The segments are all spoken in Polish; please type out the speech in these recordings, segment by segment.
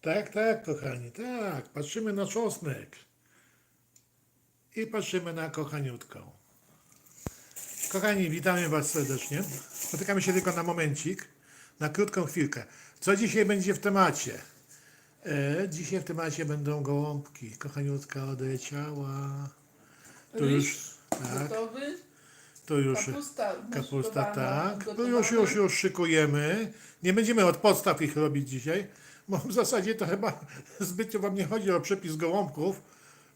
Tak, tak, kochani, tak. Patrzymy na czosnek. I patrzymy na kochaniutką. Kochani, witamy Was serdecznie. Spotykamy się tylko na momencik, na krótką chwilkę. Co dzisiaj będzie w temacie? E, dzisiaj w temacie będą gołąbki. Kochaniutka odleciała. To Ryż już, tak, Gotowy. to już Kapusta. kapusta, tak. No gotowana. już, już, już szykujemy. Nie będziemy od podstaw ich robić dzisiaj, bo w zasadzie to chyba zbytnio Wam nie chodzi o przepis gołąbków,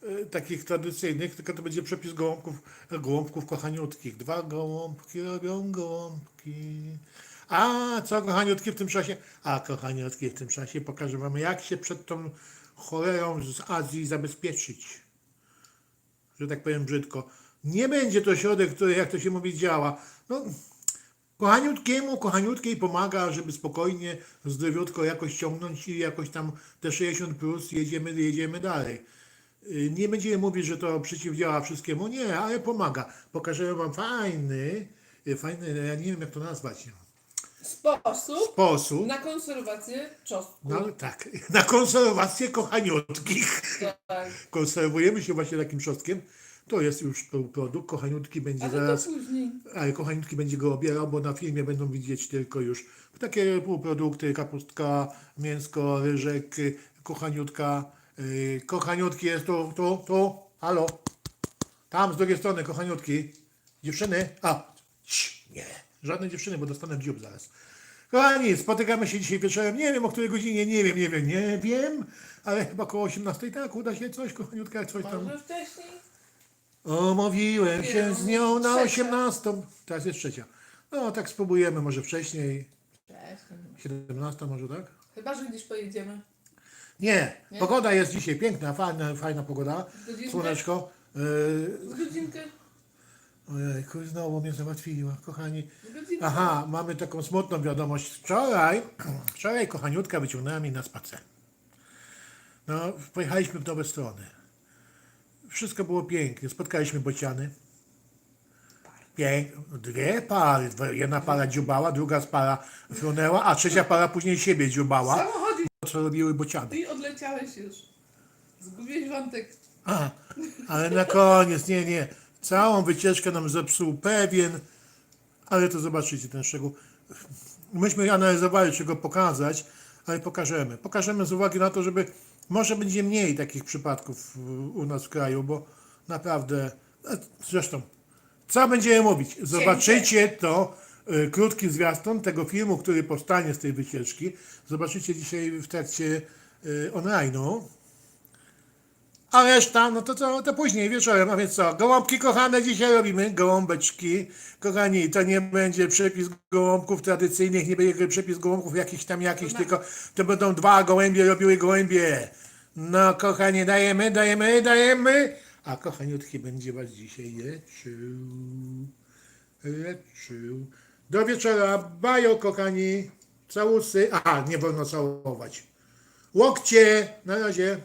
y, takich tradycyjnych, tylko to będzie przepis gołąbków, gołąbków kochaniutkich. Dwa gołąbki robią gołąbki. A co kochaniutki w tym czasie? A kochaniutki w tym czasie pokażę Wam, jak się przed tą cholerą z Azji zabezpieczyć że tak powiem brzydko. Nie będzie to środek, który, jak to się mówi, działa. No, kochaniutkiemu, kochaniutkiej pomaga, żeby spokojnie, zdrowiutko jakoś ciągnąć i jakoś tam te 60 plus jedziemy, jedziemy dalej. Y, Nie będziemy mówić, że to przeciwdziała wszystkiemu, nie, ale pomaga. Pokażę Wam fajny, y, fajny, ja nie wiem jak to nazwać, Sposób sposób, na konserwację czosnku. no tak, na konserwację kochaniutkich. Tak. Konserwujemy się właśnie takim trzostkiem. To jest już produkt, kochaniutki będzie Ale zaraz później. ale kochaniutki będzie go obierał, bo na filmie będą widzieć tylko już takie półprodukty, kapustka, mięsko, ryżek, y, kochaniutka. Yy, kochaniutki jest tu, tu, tu, halo. Tam z drugiej strony, kochaniutki. Dziewczyny, a, cii, nie, żadne dziewczyny, bo dostanę dziób zaraz. Kochani, spotykamy się dzisiaj wieczorem, nie wiem o której godzinie, nie wiem, nie wiem, nie wiem, ale chyba koło 18, tak, uda się coś, kochaniutka, jak coś tam. Może wcześniej? Omówiłem się z nią na Trzecia. 18. Teraz jest trzecia. No tak spróbujemy, może wcześniej. Wcześniej. 17 może tak? Chyba, że gdzieś pojedziemy. Nie, Nie? pogoda jest dzisiaj piękna, fajna, fajna pogoda. Godzinkę? Słoneczko. Yy, Z godzinkę? ojejku, znowu mnie załatwiła, kochani. Z godzinkę. Aha, mamy taką smutną wiadomość. Wczoraj, wczoraj kochaniutka wyciągnęła mnie na spacer. No, pojechaliśmy w nowe strony. Wszystko było pięknie. Spotkaliśmy bociany. Pięk, dwie pary. Jedna para dziubała, druga para frunęła, a trzecia para później siebie dziubała. Samochodzik Co robiły bociany. i odleciałeś już. Zgubiłeś wątek. A, ale na koniec, nie, nie. Całą wycieczkę nam zepsuł pewien, ale to zobaczycie ten szczegół. Myśmy analizowali, czy go pokazać, ale pokażemy. Pokażemy z uwagi na to, żeby może będzie mniej takich przypadków w- u nas w kraju, bo naprawdę, zresztą, co będziemy mówić? Zobaczycie to, y, krótki zwiastun tego filmu, który powstanie z tej wycieczki. Zobaczycie dzisiaj w trakcie y, online'u. A reszta, no to co, to później wieczorem, a więc co, gołąbki kochane dzisiaj robimy, gołąbeczki, kochani, to nie będzie przepis gołąbków tradycyjnych, nie będzie przepis gołąbków jakichś tam jakichś, No. tylko to będą dwa gołębie robiły gołębie. No kochani, dajemy, dajemy, dajemy, a kochaniutki będzie was dzisiaj leczył, leczył. Do wieczora, bajo kochani, całusy, aha, nie wolno całować. Łokcie, na razie.